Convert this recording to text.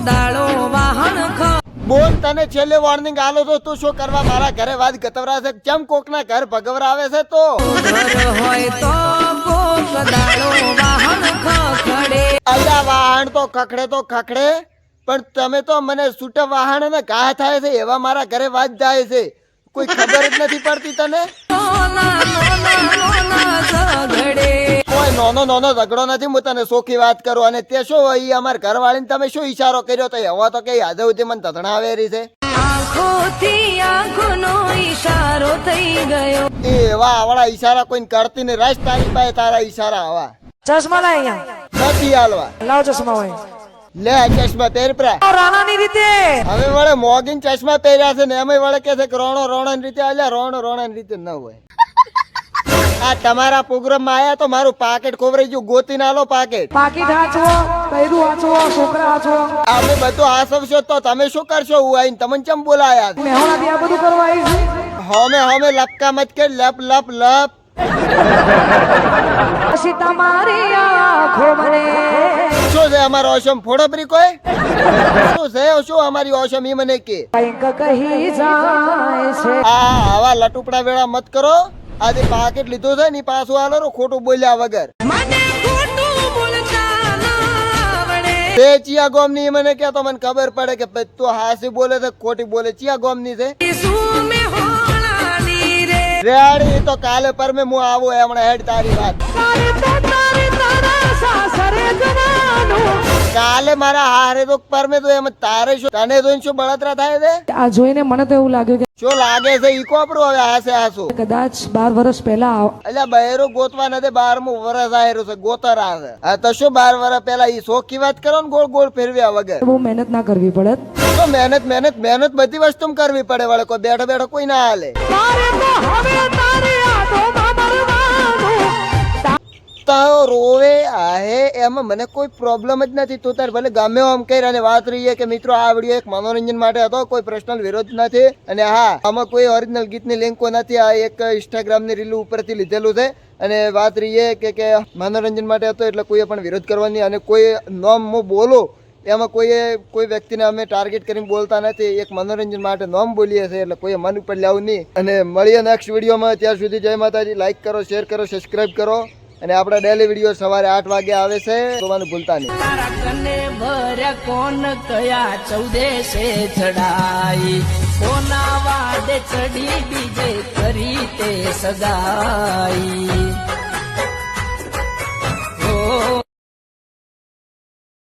દાડો વાહન બોલ તને છેલ્લે વોર્નિંગ આલો તો તું શું કરવા મારા ઘરે વાત ગતવરા છે? કેમ કોકના ઘર ભગવરાવે છે તો? હોય તો કોક દાડો વાહન ખખડે અલ્યા વાહન તો ખખડે તો ખખડે પણ તમે તો મને છૂટા વાહન ને ઘા થાય છે એવા મારા ઘરે વાત જાય છે. કોઈ ખબર જ નથી પડતી તને? નાના નાના ઝઘડે નથી હું તને સોખી વાત કરું અને તે શું હોય અમાર ઘરવાળીને તમે શું ઈશારો કર્યો તો હવે તો કઈ આજે સુધી મને તધણાવે રહી છે. ઈશારો થઈ ગયો. એ એવા આવડા ઈશારા કોઈને કરતી ને રાજ તારી પાસે તારા ઈશારા આવા. ચશ્મા લાય અહીંયા. નથી હાલવા. લાવ ચશ્મા હોય. લે ચશ્મા પહેર પ્રા. રાણાની રીતે. હવે વળે મોગીન ચશ્મા પહેર્યા છે ને એમાં વળે કે છે રોણો રોણો ની રીતે અલ્યા રોણો રોણો ની રીતે ન હોય. આ તમારા પ્રોગ્રામમાં આયા તો મારું પાકેટ ખોવરાઈ ગયું. ગોતી ના લો પાકેટ પાકેટ હાચવો પૈરું હાચવો છોકરા હાચવો અમે બધું આસવશો તો તમે શું કરશો? હું આઈને તમને ચમ બોલાયા? મેહોણા બી આ બધું કરવા આવી છું. હમે હમે લપકા મત કે લપ લપ લપ. પછી તમારી આંખો મને. શું છે અમારો ઓશમ? ફોડોપરી કોઈ? શું છે? શું અમારી ઓશમ? ઈ મને કે. કંઈક કહી જાય છે. આ આવા લટુપડા વેળા મત કરો. આજે પાકેટ લીધું છે ને પાછું આલો ખોટું બોલ્યા વગર. તે ચિયા ગોમની મને કે મને ખબર પડે કે ભાઈ તું હાસી બોલે છે ખોટી બોલે ચિયા ગોમની છે રેડી તો કાલે પર મેં હું આવું હમણાં હેડ તારી વાત. કાલે મારા હારે તો પર મેં તો એમ તારે શું તને જોઈને શું બળતરા થાય છે? આ જોઈને મને તો એવું લાગ્યું શું લાગે છે ઈ કોપરો હવે હાસે હાસું? કે કદાચ બાર વર્ષ પહેલા એટલે બહેરો ગોતવા નથી બારમું વર્ષ આયરો છે ગોતર આવે આ તો શું બાર વર્ષ પહેલા ઈ સોખી વાત કરો ને ગોળ ગોળ ફેરવ્યા વગર? બહુ મહેનત ના કરવી પડે. તો મહેનત મહેનત મહેનત બધી વસ્તુ કરવી પડે વળે કોઈ બેઠો બેઠો કોઈ ના હાલે. તારે તો હવે તારે આટોમાં મરવાનું. તો રોવે એમાં, મને કોઈ પ્રોબ્લેમ જ નથી. તું તાર ભલે ગમે આમ કહી અને વાત રહી કે મિત્રો, આ વીડિયો એક મનોરંજન માટે હતો, કોઈ પર્સનલ વિરોધ નથી. અને હા, આમાં કોઈ ઓરિજિનલ ગીતની લિંકો નથી. આ એક ઇન્સ્ટાગ્રામની રીલ ઉપરથી લીધેલું છે. અને વાત રહી કે કે મનોરંજન માટે હતો એટલે કોઈએ પણ વિરોધ કરવાની અને કોઈ નોમ હું બોલો, એમાં કોઈએ, કોઈ વ્યક્તિને અમે ટાર્ગેટ કરીને બોલતા નથી. એક મનોરંજન માટે નોમ બોલીએ છીએ એટલે કોઈએ મન ઉપર લેવું નહીં. અને મળીએ નેક્સ્ટ વિડીયોમાં ત્યાં સુધી જય માતાજી. લાઈક કરો શેર કરો સબસ્ક્રાઈબ કરો. અને આપણા ડેલી વીડિયો સવારે આઠ વાગે આવે છે જોવાનું ભૂલતા નહીં. કોણ કયા ચૌદેશે ચડાઈ કોના વાડે ચડી બીજે કરી તે સગાઈ.